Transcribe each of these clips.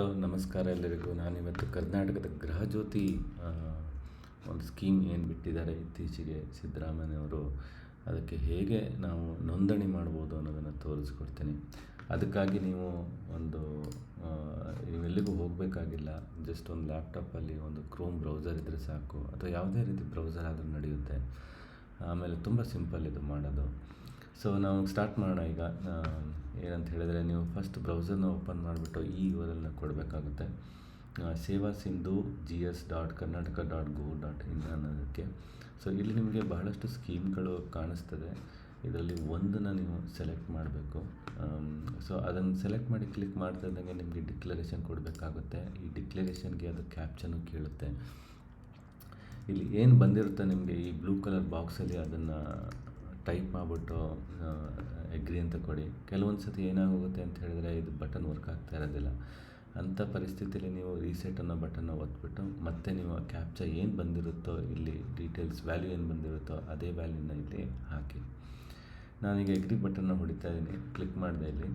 Hello, ನಮಸ್ಕಾರ ಎಲ್ಲರಿಗೂ. ನಾನಿವತ್ತು ಕರ್ನಾಟಕದ ಗೃಹಜ್ಯೋತಿ ಒಂದು ಸ್ಕೀಮ್ ಏನು ಬಿಟ್ಟಿದ್ದಾರೆ ಇತ್ತೀಚೆಗೆ ಸಿದ್ದರಾಮಯ್ಯವರು ಅದಕ್ಕೆ ಹೇಗೆ ನಾವು ನೋಂದಣಿ ಮಾಡ್ಬೋದು ಅನ್ನೋದನ್ನು ತೋರಿಸ್ಕೊಡ್ತೀನಿ. ಅದಕ್ಕಾಗಿ ನೀವು ಒಂದು ನೀವೆಲ್ಲಿಗೂ ಹೋಗಬೇಕಾಗಿಲ್ಲ. ಜಸ್ಟ್ ಒಂದು ಲ್ಯಾಪ್ಟಾಪಲ್ಲಿ ಒಂದು ಕ್ರೋಮ್ ಬ್ರೌಸರ್ ಇದ್ದರೆ ಸಾಕು. ಅಥವಾ ಯಾವುದೇ ರೀತಿ ಬ್ರೌಸರ್ ಆದರೂ ನಡೆಯುತ್ತೆ. ಆಮೇಲೆ ತುಂಬ ಸಿಂಪಲ್ ಇದು ಮಾಡೋದು. ಸೊ ನಾವು ಸ್ಟಾರ್ಟ್ ಮಾಡೋಣ ಈಗ. ಏನಂತ ಹೇಳಿದರೆ ನೀವು ಫಸ್ಟ್ ಬ್ರೌಸರ್ನ ಓಪನ್ ಮಾಡಿಬಿಟ್ಟು ಈ ಯು ಕೊಡಬೇಕಾಗುತ್ತೆ. Seva Sindhu G S dot Karnataka dot gov dot in ಅನ್ನೋದಕ್ಕೆ. ಸೊ ಇಲ್ಲಿ ನಿಮಗೆ ಬಹಳಷ್ಟು ಸ್ಕೀಮ್ಗಳು ಕಾಣಿಸ್ತದೆ. ಇದರಲ್ಲಿ ಒಂದನ್ನು ನೀವು ಸೆಲೆಕ್ಟ್ ಮಾಡಬೇಕು. ಸೊ ಅದನ್ನು ಸೆಲೆಕ್ಟ್ ಮಾಡಿ ಕ್ಲಿಕ್ ಮಾಡ್ತಾ ಇದ್ದಂಗೆ ನಿಮಗೆ ಡಿಕ್ಲರೇಷನ್ ಕೊಡಬೇಕಾಗುತ್ತೆ. ಈ ಡಿಕ್ಲರೇಷನ್ಗೆ ಅದು ಕ್ಯಾಪ್ಚನ್ನು ಕೇಳುತ್ತೆ. ಇಲ್ಲಿ ಏನು ಬಂದಿರುತ್ತೆ ನಿಮಗೆ ಈ ಬ್ಲೂ ಕಲರ್ ಬಾಕ್ಸಲ್ಲಿ ಅದನ್ನು ಟೈಪ್ ಮಾಡಿಬಿಟ್ಟು ಎಗ್ರಿ ಅಂತ ಕೊಡಿ. ಕೆಲವೊಂದು ಸತಿ ಏನಾಗೋಗುತ್ತೆ ಅಂತ ಹೇಳಿದರೆ ಇದು ಬಟನ್ ವರ್ಕ್ ಆಗ್ತಾ ಇರೋದಿಲ್ಲ. ಅಂಥ ಪರಿಸ್ಥಿತಿಯಲ್ಲಿ ನೀವು ರೀಸೆಟ್ ಅನ್ನೋ ಬಟನ್ನ ಒತ್ಬಿಟ್ಟು, ಮತ್ತೆ ನೀವು ಆ ಕ್ಯಾಪ್ಚ ಏನು ಬಂದಿರುತ್ತೋ ಇಲ್ಲಿ ಡೀಟೇಲ್ಸ್ ವ್ಯಾಲ್ಯೂ ಏನು ಬಂದಿರುತ್ತೋ ಅದೇ ವ್ಯಾಲ್ಯೂನ ಇಲ್ಲಿ ಹಾಕಿ. ನಾನೀಗ ಎಗ್ರಿ ಬಟನ್ನ ಹೊಡಿತಾ ಇದ್ದೀನಿ. ಕ್ಲಿಕ್ ಮಾಡಿದೆ ಇಲ್ಲಿ.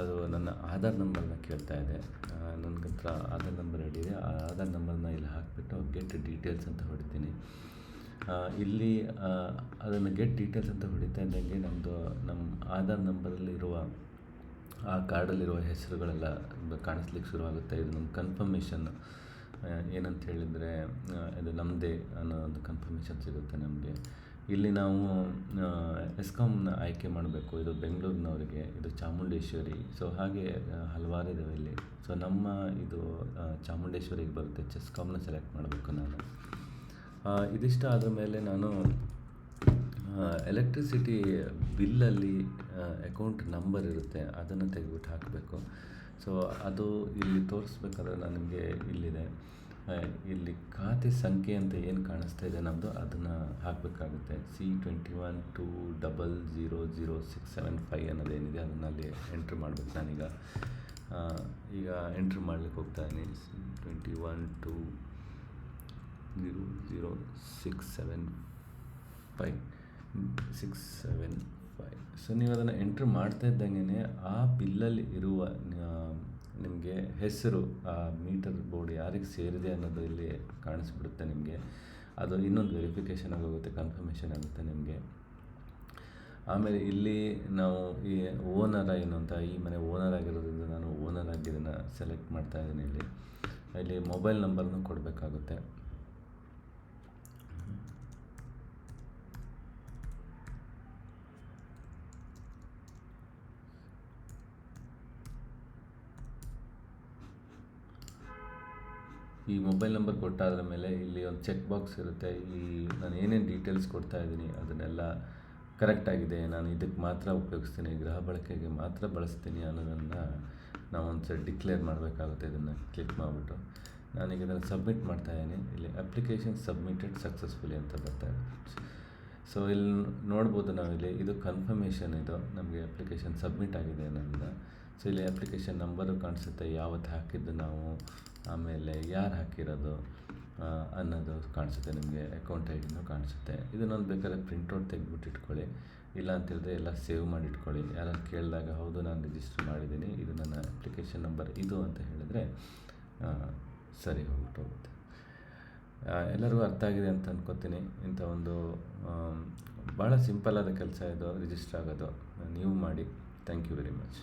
ಅದು ನನ್ನ ಆಧಾರ್ ನಂಬರ್ನ ಕೇಳ್ತಾ ಇದೆ. ನನ್ನ ಹತ್ರ ಆಧಾರ್ ನಂಬರ್ ಇದೆ. ಆ ಆಧಾರ್ ನಂಬರ್ನ ಇಲ್ಲಿ ಹಾಕಿಬಿಟ್ಟು ಗೆಟ್ ಡೀಟೇಲ್ಸ್ ಅಂತ ಹೊಡಿತೀನಿ. ಇಲ್ಲಿ ಅದನ್ನು ಗೆಟ್ ಡೀಟೇಲ್ಸ್ ಅಂತ ಹೊಡಿತಾ ಇದ್ದಂಗೆ ನಮ್ಮದು ನಮ್ಮ ಆಧಾರ್ ನಂಬರಲ್ಲಿರುವ, ಆ ಕಾರ್ಡಲ್ಲಿರುವ ಹೆಸರುಗಳೆಲ್ಲ ಕಾಣಿಸ್ಲಿಕ್ಕೆ ಶುರುವಾಗುತ್ತೆ. ಇದು ನಮ್ಮ ಕನ್ಫರ್ಮೇಷನ್ ಏನಂತ ಹೇಳಿದರೆ ಇದು ನಮ್ಮದೇ ಅನ್ನೋ ಒಂದು ಕನ್ಫರ್ಮೇಷನ್ ಸಿಗುತ್ತೆ ನಮಗೆ. ಇಲ್ಲಿ ನಾವು ಎಸ್ಕಾಮ್ನ ಆಯ್ಕೆ ಮಾಡಬೇಕು. ಇದು ಬೆಂಗಳೂರಿನವರಿಗೆ, ಇದು ಚಾಮುಂಡೇಶ್ವರಿ. ಸೊ ಹಾಗೆ ಹಲವಾರು ಇದಾವೆ ಇಲ್ಲಿ. ಸೊ ನಮ್ಮ ಇದು ಚಾಮುಂಡೇಶ್ವರಿಗೆ ಬರುತ್ತೆ. ಚೆಸ್ಕಾಮ್ನ ಸೆಲೆಕ್ಟ್ ಮಾಡಬೇಕು ನಾನು. ಇದಿಷ್ಟ ಆದ ಮೇಲೆ ನಾನು ಎಲೆಕ್ಟ್ರಿಸಿಟಿ ಬಿಲ್ಲಲ್ಲಿ ಅಕೌಂಟ್ ನಂಬರ್ ಇರುತ್ತೆ, ಅದನ್ನು ತೆಗೆದ್ಬಿಟ್ಟು ಹಾಕಬೇಕು. ಸೊ ಅದು ಇಲ್ಲಿ ತೋರಿಸ್ಬೇಕಾದ್ರೆ ನಾನು ನಿಮಗೆ ಇಲ್ಲಿದೆ. ಇಲ್ಲಿ ಖಾತೆ ಸಂಖ್ಯೆ ಅಂತ ಏನು ಕಾಣಿಸ್ತಾ ಇದೆ ನಮ್ಮದು ಅದನ್ನು ಹಾಕಬೇಕಾಗುತ್ತೆ. C twenty one two double zero zero six seven five ಅನ್ನೋದೇನಿದೆ ಅದನ್ನು ಅಲ್ಲಿ ಎಂಟ್ರ್ ಮಾಡಬೇಕು ನಾನೀಗ. ಈಗ ಎಂಟ್ರ್ ಮಾಡ್ಲಿಕ್ಕೆ ಹೋಗ್ತಾ ಇದ್ದೀನಿ. C twenty one two zero zero six seven five six seven five so ನೀವು ಅದನ್ನು ಎಂಟ್ರ್ ಮಾಡ್ತಾ ಇದ್ದಂಗೆ ಆ ಬಿಲ್ಲಲ್ಲಿ ಇರುವ ನಿಮಗೆ ಹೆಸರು, ಆ ಮೀಟರ್ ಬೋರ್ಡ್ ಯಾರಿಗೆ ಸೇರಿದೆ ಅನ್ನೋದು ಇಲ್ಲಿ ಕಾಣಿಸ್ಬಿಡುತ್ತೆ ನಿಮಗೆ. ಅದು ಇನ್ನೊಂದು ವೆರಿಫಿಕೇಷನ್ ಆಗೋಗುತ್ತೆ ಕನ್ಫರ್ಮೇಷನ್ ಆಗುತ್ತೆ ನಿಮಗೆ. ಆಮೇಲೆ ಇಲ್ಲಿ ನಾವು ಈ ಓನರ್ ಏನು ಅಂತ, ಈ ಮನೆ ಓನರ್ ಆಗಿರೋದ್ರಿಂದ ನಾನು ಓನರ್ ಆಗಿ ಇದನ್ನು ಸೆಲೆಕ್ಟ್ ಮಾಡ್ತಾ ಇದ್ದೀನಿ ಇಲ್ಲಿ. ಇಲ್ಲಿ ಮೊಬೈಲ್ ನಂಬರ್ನು ಕೊಡಬೇಕಾಗುತ್ತೆ. ಈ ಮೊಬೈಲ್ ನಂಬರ್ ಕೊಟ್ಟಾದ ಮೇಲೆ ಇಲ್ಲಿ ಒಂದು ಚೆಕ್ ಬಾಕ್ಸ್ ಇರುತ್ತೆ. ಈ ನಾನು ಏನೇನು ಡೀಟೇಲ್ಸ್ ಕೊಡ್ತಾ ಇದ್ದೀನಿ ಅದನ್ನೆಲ್ಲ ಕರೆಕ್ಟಾಗಿದೆ ನಾನು ಇದಕ್ಕೆ ಮಾತ್ರ ಉಪಯೋಗಿಸ್ತೀನಿ. ಗೃಹ ಬಳಕೆಗೆ ಮಾತ್ರ ಬಳಸ್ತೀನಿ ಅನ್ನೋದನ್ನು ನಾವು ಒಂದು ಸರಿ ಡಿಕ್ಲೇರ್ ಮಾಡಬೇಕಾಗುತ್ತೆ ಇದನ್ನು ಕ್ಲಿಕ್ ಮಾಡಿಬಿಟ್ಟು. ನಾನೀಗ ಇದನ್ನು ಸಬ್ಮಿಟ್ ಮಾಡ್ತಾ ಇದ್ದೀನಿ. ಇಲ್ಲಿ ಅಪ್ಲಿಕೇಶನ್ ಸಬ್ಮಿಟೆಡ್ ಸಕ್ಸಸ್ಫುಲಿ ಅಂತ ಬರ್ತಾ ಇದೆ. ಸೊ ಇಲ್ಲಿ ನೋಡ್ಬೋದು ನಾವಿಲ್ಲಿ ಇದು ಕನ್ಫರ್ಮೇಷನ್ ಇದು. ನಮಗೆ ಅಪ್ಲಿಕೇಶನ್ ಸಬ್ಮಿಟ್ ಆಗಿದೆ ನನ್ನ ಸೊ ಇಲ್ಲಿ ಅಪ್ಲಿಕೇಶನ್ ನಂಬರು ಕಾಣಿಸುತ್ತೆ. ಯಾವತ್ತು ಹಾಕಿದ್ದು ನಾವು? ಆಮೇಲೆ ಯಾರು ಹಾಕಿರೋದು ಅನ್ನೋದು ಕಾಣಿಸುತ್ತೆ ನಿಮಗೆ ಅಕೌಂಟ್ ಐ ಡಿನೂ ಕಾಣಿಸುತ್ತೆ. ಇದನ್ನೊಂದು ಬೇಕಾದ್ರೆ ಪ್ರಿಂಟೌಟ್ ತೆಗೆದ್ಬಿಟ್ಟು ಇಟ್ಕೊಳ್ಳಿ. ಇಲ್ಲ ಅಂತ ಹೇಳಿದ್ರೆ ಎಲ್ಲ ಸೇವ್ ಮಾಡಿ ಇಟ್ಕೊಳ್ಳಿ. ಯಾರು ಕೇಳಿದಾಗ, ಹೌದು, ನಾನು ರಿಜಿಸ್ಟರ್ ಮಾಡಿದ್ದೀನಿ, ಇದು ನನ್ನ ಅಪ್ಲಿಕೇಶನ್ ನಂಬರ್ ಇದು ಅಂತ ಹೇಳಿದರೆ ಸರಿ ಹೋಗ್ಬಿಟ್ಟು ಹೋಗುತ್ತೆ. ಎಲ್ಲರಿಗೂ ಅರ್ಥ ಆಗಿದೆ ಅಂತ ಅನ್ಕೋತೀನಿ. ಇಂಥ ಒಂದು ಭಾಳ ಸಿಂಪಲ್ ಆದ ಕೆಲಸ ಇದು ರಿಜಿಸ್ಟರ್ ಆಗೋದು. ನೀವು ಮಾಡಿ. Thank you very much